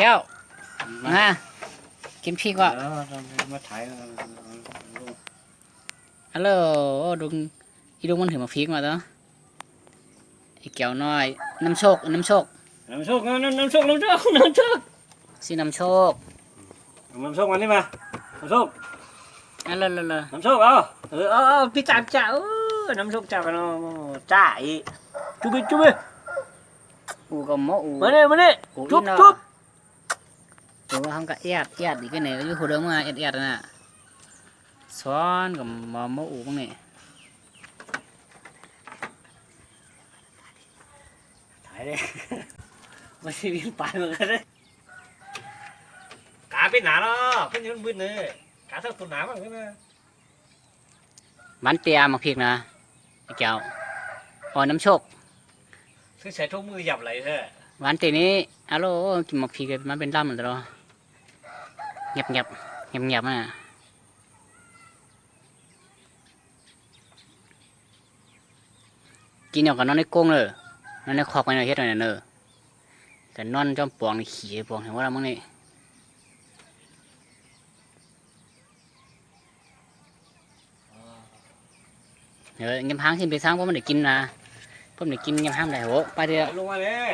แก้วมากินพริกวะเออมาถ่ายเอาเอาเอาฮัลโหลดุงอีดุงมันถือมาพริกมาตัวไอ้แก้วน้อยน้ำโชคน้ำโชคน้ำโชคน้ำน้ำโชคน้ำโชคน้ำโชคสิน้ำโชคน้ำโชคมานี่มาน้ำโชคอันเลอะเลอะเลอะน้ำโชคเอาเออเอาเอาพี่จ่าพี่จ่าเออน้ำโชคจ่ากันเนาะจ่าอีกจุ๊บจุ๊บอูก็หมออูมาเนี่ยมาเนี่ยอูจุ๊บอีน่ะจุ๊บตั วว่าทำกะเอียดเอียดอีกไหนอยู่หัวเดิมมาเอียดเอียดน่ะซ้อนกับหมอหมออูบ้างนี่ถ่ายเลยมาชีวิตไปเหมือนกันเลยกาเป็นหนาเนาะเป็นยืนบึ้นเลยกาเท่าตัวหนาบ้างใช่ไหมบ้านเตียมาพริกนะไอ้แก้วอ๋อน้ำโชคซื้อใช้ทุกมือหยับไหลเถอะบ้านเตียนี้ฮัลโหลกินมาพริกมันเป็นล่ำเหมือนตลอด เงียบเงียบเงียบเงียบๆน่ะกินอย่างกับนอนในกรงเลยนอนในคอกไปหน่อยเฮ็ดหน่อยเนอะแต่นอนจอมปลวงนี่ขี่ปลวงเห็นว่าเรามึงนี่เออเงียบห้างขึ้นไปสร้างเพราะมันได้กินนะเพราะมันได้กินเงียบห้างได้โหไปเถอะลงมาเลย